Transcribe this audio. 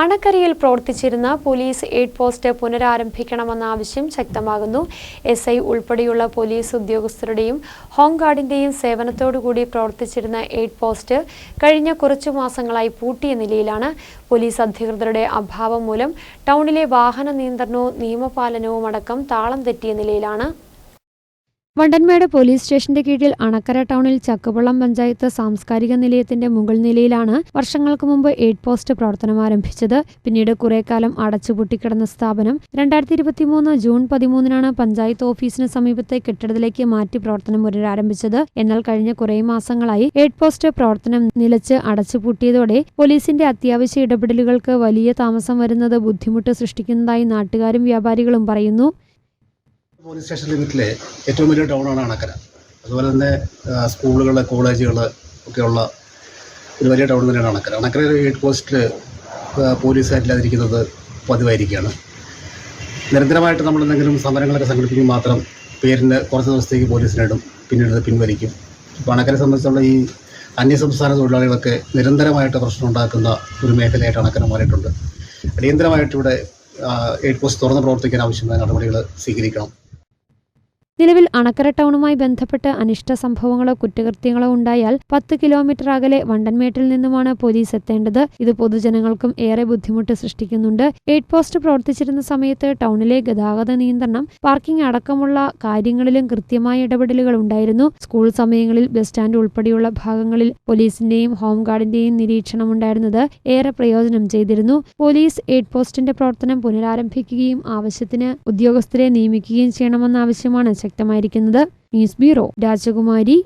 അണക്കരയിൽ പ്രവർത്തിച്ചിരുന്ന police aid post പുനരാരംഭിക്കണമെന്ന ആവശ്യം ശക്തമാകുന്നു. എസ് ഐ ഉൾപ്പെടെയുള്ള പോലീസ് ഉദ്യോഗസ്ഥരുടെയും ഹോംഗാർഡിന്റെയും സേവനത്തോടുകൂടി പ്രവർത്തിച്ചിരുന്ന എയ്ഡ് പോസ്റ്റ് കഴിഞ്ഞ കുറച്ചു മാസങ്ങളായി പൂട്ടിയ നിലയിലാണ്. പോലീസ് അധികൃതരുടെ അഭാവം മൂലം ടൗണിലെ വാഹന നിയന്ത്രണവും നിയമപാലനവും അടക്കം താളം തെറ്റിയ നിലയിലാണ്. വണ്ടൻമേട് പോലീസ് സ്റ്റേഷന്റെ കീഴിൽ അണക്കര ടൗണിൽ ചക്കുപള്ളം പഞ്ചായത്ത് സാംസ്കാരിക നിലയത്തിന്റെ മുകൾ നിലയിലാണ് വർഷങ്ങൾക്ക് മുമ്പ് എയ്ഡ് പോസ്റ്റ് പ്രവർത്തനം ആരംഭിച്ചത്. പിന്നീട് കുറേക്കാലം കാലം അടച്ചുപൂട്ടിക്കിടന്ന സ്ഥാപനം രണ്ടായിരത്തി ഇരുപത്തിമൂന്ന് ജൂൺ പതിമൂന്നിനാണ് പഞ്ചായത്ത് ഓഫീസിന് സമീപത്തെ കെട്ടിടത്തിലേക്ക് മാറ്റി പ്രവർത്തനം പുനരാരംഭിച്ചത്. എന്നാൽ കഴിഞ്ഞ കുറേ മാസങ്ങളായി എയ്ഡ് പോസ്റ്റ് പ്രവർത്തനം നിലച്ച് അടച്ചുപൂട്ടിയതോടെ പോലീസിന്റെ അത്യാവശ്യ ഇടപെടലുകൾക്ക് വലിയ താമസം വരുന്നത് ബുദ്ധിമുട്ട് സൃഷ്ടിക്കുന്നതായി നാട്ടുകാരും വ്യാപാരികളും പറയുന്നു. പോലീസ് സ്റ്റേഷൻ ലിമിറ്റിലെ ഏറ്റവും വലിയ ടൗണാണ് അണക്കര. അതുപോലെ തന്നെ സ്കൂളുകൾ കോളേജുകൾ ഒക്കെയുള്ള ഒരു വലിയ ടൗൺ തന്നെയാണ് അണക്കര. അണക്കര ഹെഡ് പോസ്റ്റിൽ പോലീസുകാരില്ലാതിരിക്കുന്നത് പതിവായിരിക്കുകയാണ്. നിരന്തരമായിട്ട് നമ്മൾ എന്തെങ്കിലും സമരങ്ങളൊക്കെ സംഘടിപ്പിക്കുമ്പോൾ മാത്രം പേരിന് കുറച്ച് ദിവസത്തേക്ക് പോലീസിനിടും പിന്നീട് പിൻവലിക്കും. അപ്പോൾ അണക്കരെ സംബന്ധിച്ചുള്ള ഈ അന്യസംസ്ഥാന തൊഴിലാളികളൊക്കെ നിരന്തരമായിട്ട് പ്രശ്നം ഉണ്ടാക്കുന്ന ഒരു മേഖലയായിട്ട് അണക്കര മാറിയിട്ടുണ്ട്. അടിയന്തരമായിട്ട് ഇവിടെ എയ്ഡ് പോസ്റ്റ് തുറന്ന് പ്രവർത്തിക്കാൻ ആവശ്യമായ നടപടികൾ സ്വീകരിക്കണം. നിലവിൽ അണക്കര ടൗണുമായി ബന്ധപ്പെട്ട് അനിഷ്ട സംഭവങ്ങളോ കുറ്റകൃത്യങ്ങളോ ഉണ്ടായാൽ പത്ത് കിലോമീറ്റർ അകലെ വണ്ടൻമേട്ടിൽ നിന്നുമാണ് പോലീസ് എത്തേണ്ടത്. ഇത് പൊതുജനങ്ങൾക്കും ഏറെ ബുദ്ധിമുട്ട് സൃഷ്ടിക്കുന്നുണ്ട്. എയ്ഡ് പോസ്റ്റ് പ്രവർത്തിച്ചിരുന്ന സമയത്ത് ടൗണിലെ ഗതാഗത നിയന്ത്രണം പാർക്കിംഗ് അടക്കമുള്ള കാര്യങ്ങളിലും കൃത്യമായ ഇടപെടലുകൾ ഉണ്ടായിരുന്നു. സ്കൂൾ സമയങ്ങളിൽ ബസ് സ്റ്റാൻഡ് ഉൾപ്പെടെയുള്ള ഭാഗങ്ങളിൽ പോലീസിന്റെയും ഹോംഗാർഡിന്റെയും നിരീക്ഷണം ഉണ്ടായിരുന്നത് ഏറെ പ്രയോജനം ചെയ്തിരുന്നു. പോലീസ് എയ്ഡ് പോസ്റ്റിന്റെ പ്രവർത്തനം പുനരാരംഭിക്കുകയും ആവശ്യത്തിന് ഉദ്യോഗസ്ഥരെ നിയമിക്കുകയും ചെയ്യണമെന്ന ആവശ്യമാണ് ശക്തമായിരിക്കുന്നത് ന്യൂസ് ബ്യൂറോ രാജകുമാരി